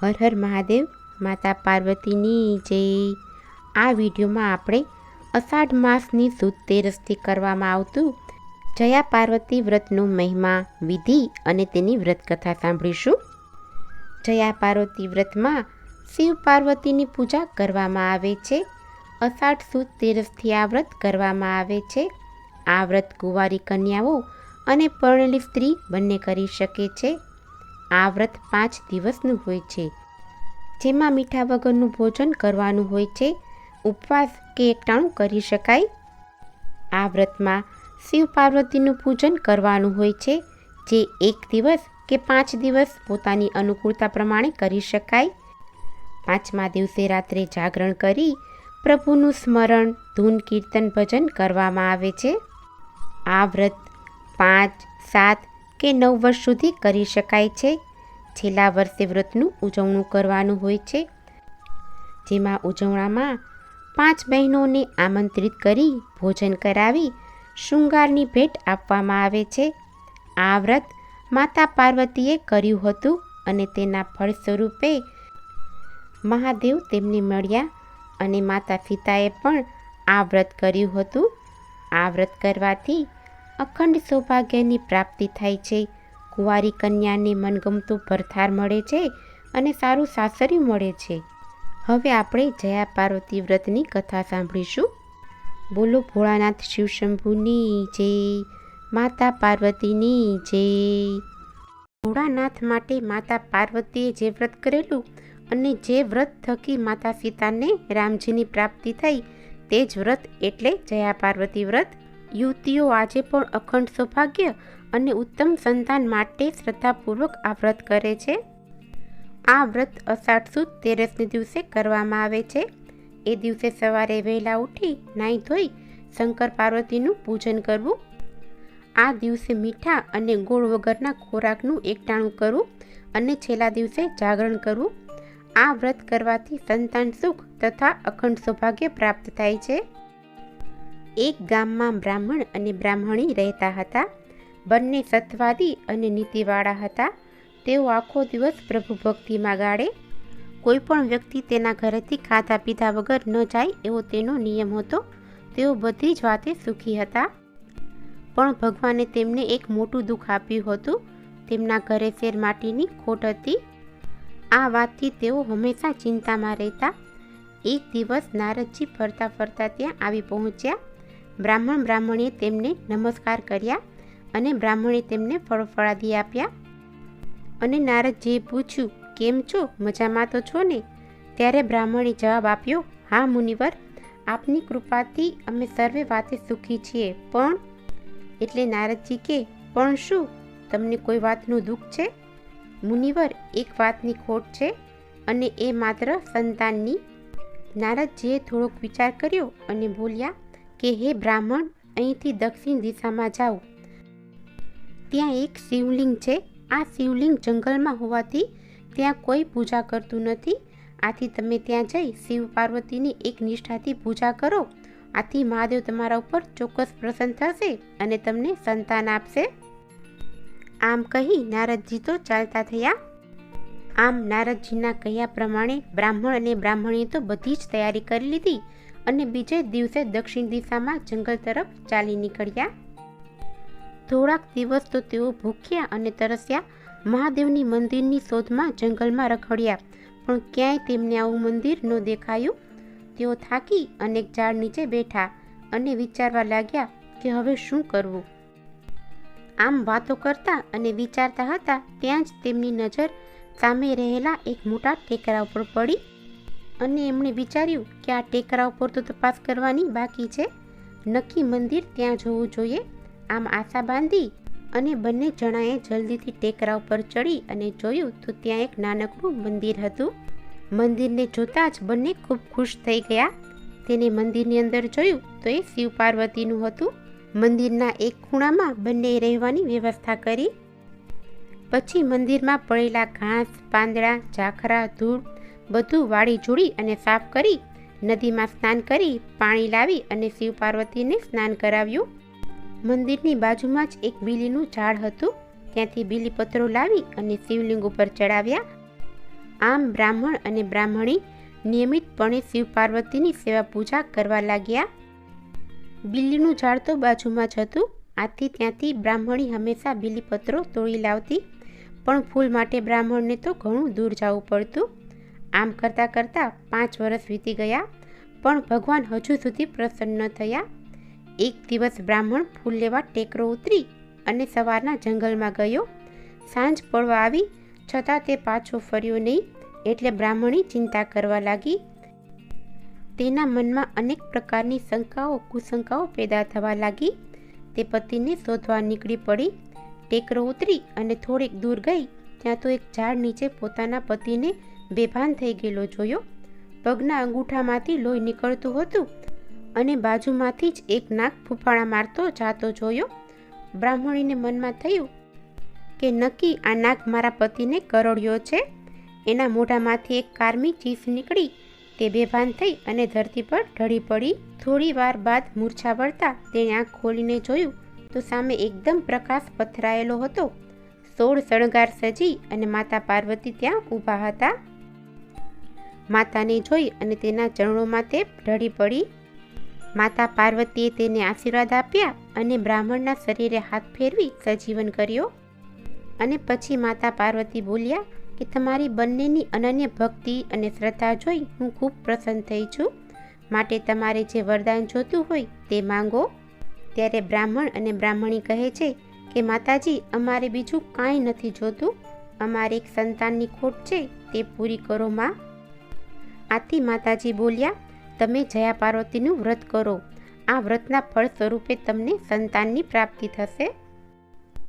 હર હર મહાદેવ, માતા પાર્વતીની જે આ વિડીયોમાં આપણે અષાઢ માસની સુદ તેરસથી કરવામાં આવતું જયા પાર્વતી વ્રતનું મહિમા, વિધિ અને તેની વ્રતકથા સાંભળીશું. જયા પાર્વતી વ્રતમાં શિવ પાર્વતીની પૂજા કરવામાં આવે છે. અષાઢ સુદ તેરસથી આ વ્રત કરવામાં આવે છે. આ વ્રત કુંવારી કન્યાઓ અને પરણેલી સ્ત્રી બંને કરી શકે છે. આ વ્રત પાંચ દિવસનું હોય છે. જેમાં મીઠા વગરનું ભોજન કરવાનું હોય છે. ઉપવાસ કે એકટાણું કરી શકાય. આ વ્રતમાં શિવ પાર્વતીનું પૂજન કરવાનું હોય છે, જે એક દિવસ કે પાંચ દિવસ પોતાની અનુકૂળતા પ્રમાણે કરી શકાય. પાંચમા દિવસે રાત્રે જાગરણ કરી પ્રભુનું સ્મરણ, ધૂન, કીર્તન, ભજન કરવામાં આવે છે. આ વ્રત પાંચ, સાત કે નવ વર્ષ સુધી કરી શકાય છે. છેલ્લા વર્ષે વ્રતનું ઉજવણું કરવાનું હોય છે. જેમાં ઉજવણામાં પાંચ બહેનોને આમંત્રિત કરી ભોજન કરાવી શૃંગારની ભેટ આપવામાં આવે છે. આ વ્રત માતા પાર્વતીએ કર્યું હતું અને તેના ફળ સ્વરૂપે મહાદેવ તેમને મળ્યા અને માતા સીતાએ પણ આ વ્રત કર્યું હતું. આ વ્રત કરવાથી અખંડ સૌભાગ્યની પ્રાપ્તિ થાય છે. કુંવારી કન્યાને મનગમતું ભરથાર મળે છે અને સારું સાસરી મળે છે. હવે આપણે જયા પાર્વતી વ્રતની કથા સાંભળીશું. બોલો ભોળાનાથ શિવશંભુની જય, માતા પાર્વતીની જય. ભોળાનાથ માટે માતા પાર્વતીએ જે વ્રત કરેલું અને જે વ્રત થકી માતા સીતાને રામજીની પ્રાપ્તિ થઈ, તે જ વ્રત એટલે જયા પાર્વતી વ્રત. યુવતીઓ આજે પણ અખંડ સૌભાગ્ય અને ઉત્તમ સંતાન માટે શ્રદ્ધાપૂર્વક આ વ્રત કરે છે. આ વ્રત અષાઢ સુદ તેરસને દિવસે કરવામાં આવે છે. એ દિવસે સવારે વહેલા ઉઠી નાહી ધોઈ શંકર પાર્વતીનું પૂજન કરવું. આ દિવસે મીઠા અને ગોળ વગરના ખોરાકનું એકટાણું કરવું અને છેલ્લા દિવસે જાગરણ કરવું. આ વ્રત કરવાથી સંતાન સુખ તથા અખંડ સૌભાગ્ય પ્રાપ્ત થાય છે. એક ગામમાં બ્રાહ્મણ અને બ્રાહ્મણી રહેતા હતા. બંને સત્વાદી અને નીતિવાળા હતા. તેઓ આખો દિવસ પ્રભુ ભક્તિમાં ગાળે. કોઈ પણ વ્યક્તિ તેના ઘરેથી ખાધા પીધા વગર ન જાય એવો તેનો નિયમ હતો. તેઓ બધી જ વાતે સુખી હતા. પણ ભગવાને તેમને એક મોટું દુઃખ આપ્યું હતું. તેમના ઘરે શેર માટીની ખોટ હતી. આ વાતથી તેઓ હંમેશા ચિંતામાં રહેતા. એક દિવસ નારદજી ફરતા ફરતા ત્યાં આવી પહોંચ્યા. બ્રાહ્મણ બ્રાહ્મણીએ તેમને નમસ્કાર કર્યા અને બ્રાહ્મણે તેમને ફળફળાદી આપ્યા. અને નારદજીએ પૂછ્યું, કેમ છો? મજામાં તો છો ને? ત્યારે બ્રાહ્મણે જવાબ આપ્યો, હા, મુનિવર, આપની કૃપાથી અમે સર્વે વાતે સુખી છીએ. પણ એટલે નારદજી કે, પણ શું? તમને કોઈ વાતનું દુઃખ છે? મુનિવર, એક વાતની ખોટ છે અને એ માત્ર સંતાનની. નારદજીએ થોડોક વિચાર કર્યો અને બોલ્યા કે હે બ્રાહ્મણ, અહીંથી દક્ષિણ દિશામાં જાઓ. ત્યાં એક શિવલિંગ છે. આ શિવલિંગ જંગલમાં હોવાથી ત્યાં કોઈ પૂજા કરતું નથી. આથી તમે ત્યાં જઈ શિવ પાર્વતીની એક નિષ્ઠાથી પૂજા કરો. આથી મહાદેવ તમારા ઉપર ચોક્કસ પ્રસન્ન થશે અને તમને સંતાન આપશે. આમ કહી નારદજી તો ચાલતા થયા. આમ નારદજીના કહ્યા પ્રમાણે બ્રાહ્મણ અને બ્રાહ્મણીએ તો બધી જ તૈયારી કરી લીધી. અને બીજે દિવસે દક્ષિણ દિશામાં જંગલ તરફ ચાલી નીકળ્યા. થોડાક દિવસ તો તેઓ ભૂખ્યા અને તરસ્યા. મહાદેવની મંદિરની શોધમાં જંગલમાં રખડ્યા, પણ ક્યાંય તેમને આવું મંદિર ન દેખાયું. તેઓ થાકી અનેક ઝાડ નીચે બેઠા અને વિચારવા લાગ્યા કે હવે શું કરવું. આમ વાતો કરતા અને વિચારતા હતા, ત્યાં જ તેમની નજર સામે રહેલા એક મોટા ટેકરા ઉપર પડી. અને એમણે વિચાર્યું કે આ ટેકરા ઉપર તો તપાસ કરવાની બાકી છે. નક્કી મંદિર ત્યાં જવું જોઈએ. આમ આશા બાંધી અને બંને જણાએ જલ્દીથી ટેકરા ઉપર ચડી અને જોયું તો ત્યાં એક નાનકડું મંદિર હતું. મંદિરને જોતાં જ બંને ખૂબ ખુશ થઈ ગયા. તેને મંદિરની અંદર જોયું તો એ શિવ પાર્વતીનું હતું. મંદિરના એક ખૂણામાં બંને રહેવાની વ્યવસ્થા કરી. પછી મંદિરમાં પડેલા ઘાસ, પાંદડા, ઝાખરા, ધૂળ બધું વાળી જોડી અને સાફ કરી નદીમાં સ્નાન કરી પાણી લાવી અને શિવ પાર્વતીને સ્નાન કરાવ્યું. મંદિરની બાજુમાં જ એક બીલીનું ઝાડ હતું. ત્યાંથી બીલીપત્રો લાવી અને શિવલિંગ ઉપર ચડાવ્યા. આમ બ્રાહ્મણ અને બ્રાહ્મણી નિયમિતપણે શિવ પાર્વતીની સેવા પૂજા કરવા લાગ્યા. બિલ્લીનું ઝાડ તો બાજુમાં જ હતું. આથી ત્યાંથી બ્રાહ્મણી હંમેશા બીલીપત્રો તોડી લાવતી. પણ ફૂલ માટે બ્રાહ્મણને તો ઘણું દૂર જવું પડતું. આમ કરતાં કરતાં પાંચ વર્ષ વીતી ગયા, પણ ભગવાન હજુ સુધી પ્રસન્ન થયા. એક દિવસ બ્રાહ્મણ ફૂલ લેવા ટેકરો ઉતરી અને સવારના જંગલમાં ગયો. સાંજ પડવા આવી, છતાં તે પાછો ફર્યો નહીં, એટલે બ્રાહ્મણી ચિંતા કરવા લાગી. તેના મનમાં અનેક પ્રકારની શંકાઓ, કુશંકાઓ પેદા થવા લાગી. તે પતિને શોધવા નીકળી પડી. ટેકરો ઉતરી અને થોડીક દૂર ગઈ, ત્યાં તો એક ઝાડ નીચે પોતાના પતિને બેભાન થઈ ગયેલો જોયો. પગના અંગૂઠામાંથી લોહી નીકળતું હતું અને બાજુમાંથી જ એક નાક ફૂફાળા મારતો જાતો જોયો. બ્રાહ્મણીને મનમાં થયું કે નક્કી આ નાક મારા પતિને કરડ્યો છે. એના મોઢામાંથી એક કારમી ચીસ નીકળી. તે બેભાન થઈ અને ધરતી પર ઢળી પડી. થોડી વાર બાદ મૂર્છા વળતા તેણે આંખ ખોલીને જોયું તો સામે એકદમ પ્રકાશ પથરાયેલો હતો. સોળ શણગાર સજી અને માતા પાર્વતી ત્યાં ઊભા હતા. માતાને જોઈ અને તેના ચરણોમાં તે ઢળી પડી. માતા પાર્વતીએ તેને આશીર્વાદ આપ્યા અને બ્રાહ્મણના શરીરે હાથ ફેરવી સજીવન કર્યો. અને પછી માતા પાર્વતી બોલ્યા કે તમારી બંનેની અનન્ય ભક્તિ અને શ્રદ્ધા જોઈ હું ખૂબ પ્રસન્ન થઈ છું. માટે તમારે જે વરદાન જોતું હોય તે માંગો. ત્યારે બ્રાહ્મણ અને બ્રાહ્મણી કહે છે કે માતાજી, અમારે બીજું કાંઈ નથી જોતું. અમારે એક સંતાનની ખોટ છે, તે પૂરી કરો માં. આથી માતાજી બોલ્યા, તમે જયા પાર્વતીનું વ્રત કરો. આ વ્રતના ફળ સ્વરૂપે તમને સંતાનની પ્રાપ્તિ થશે.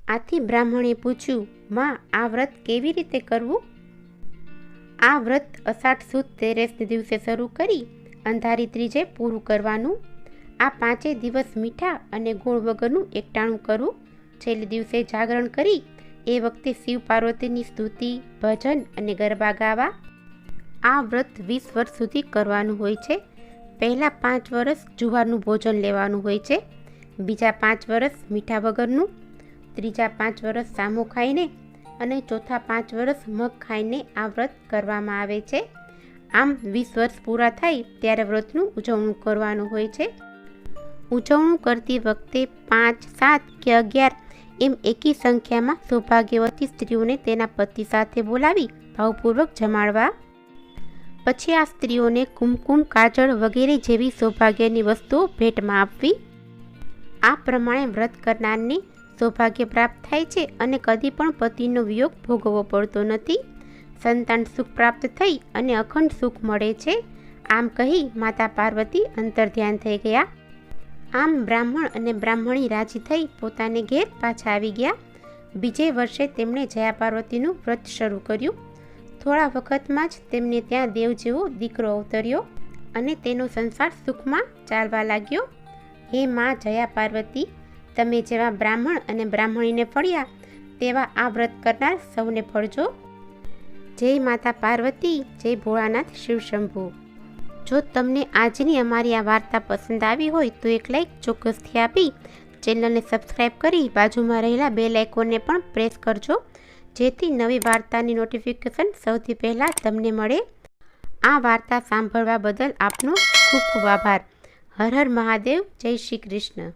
આથી બ્રાહ્મણે પૂછ્યું, માં, આ વ્રત કેવી રીતે કરવું? આ વ્રત અષાઢ સુદ તેરેસને દિવસે શરૂ કરી, અંધારી ત્રીજે પૂરું કરવાનું. આ પાંચે દિવસ મીઠા અને ગોળ વગરનું એકટાણું કરવું છેલ્લે દિવસે જાગરણ કરી, એ વખતે શિવ પાર્વતીની સ્તુતિ, ભજન અને ગરબા ગાવા. આ વ્રત વીસ વર્ષ સુધી કરવાનું હોય છે. પહેલાં પાંચ વર્ષ જુવારનું ભોજન લેવાનું હોય છે. બીજા પાંચ વર્ષ મીઠા વગરનું. ત્રીજા પાંચ વર્ષ સામો ખાઈને અને ચોથા પાંચ વર્ષ મગ ખાઈને આ વ્રત કરવામાં આવે છે. આમ વીસ વર્ષ પૂરા થાય ત્યારે વ્રતનું ઉજવણું કરવાનું હોય છે. ઉજવણું કરતી વખતે પાંચ, સાત કે અગિયાર એમ એકી સંખ્યામાં સૌભાગ્યવતી સ્ત્રીઓને તેના પતિ સાથે બોલાવી, ભાવપૂર્વક જમાડવા પછી આ સ્ત્રીઓને કુમકુમ, કાજળ વગેરે જેવી સૌભાગ્યની વસ્તુઓ ભેટમાં આપવી. આ પ્રમાણે વ્રત કરનારને સૌભાગ્ય પ્રાપ્ત થાય છે અને કદી પણ પતિનો વિયોગ ભોગવવો પડતો નથી. સંતાન સુખ પ્રાપ્ત થઈ અને અખંડ સુખ મળે છે. આમ કહી માતા પાર્વતી અંતર ધ્યાન થઈ ગયા. આમ બ્રાહ્મણ અને બ્રાહ્મણી રાજી થઈ પોતાને ઘેર પાછા આવી ગયા. બીજે વર્ષે તેમણે જયા પાર્વતીનું વ્રત શરૂ કર્યું. થોડા વખતમાં જ તેમને ત્યાં દેવ જેવો દીકરો અવતર્યો અને તેનો સંસાર સુખમાં ચાલવા લાગ્યો. હે માં જયા પાર્વતી, તમે જેવા બ્રાહ્મણ અને બ્રાહ્મણીને ફળ્યા, તેવા આ વ્રત કરનાર સૌને ફળજો. જય માતા પાર્વતી, જય ભોળાનાથ શિવશંભુ. જો તમને આજની અમારી આ વાર્તા પસંદ આવી હોય તો એક લાઈક ચોક્કસથી આપી, ચેનલને સબસ્ક્રાઈબ કરી બાજુમાં રહેલા બે લાઇકોનને પણ પ્રેસ કરજો. જેથી નવી વાર્તાની નોટિફિકેશન સૌથી પહેલાં તમને મળે. આ વાર્તા સાંભળવા બદલ આપનો ખૂબ ખૂબ આભાર. હર હર મહાદેવ, જય શ્રી કૃષ્ણ.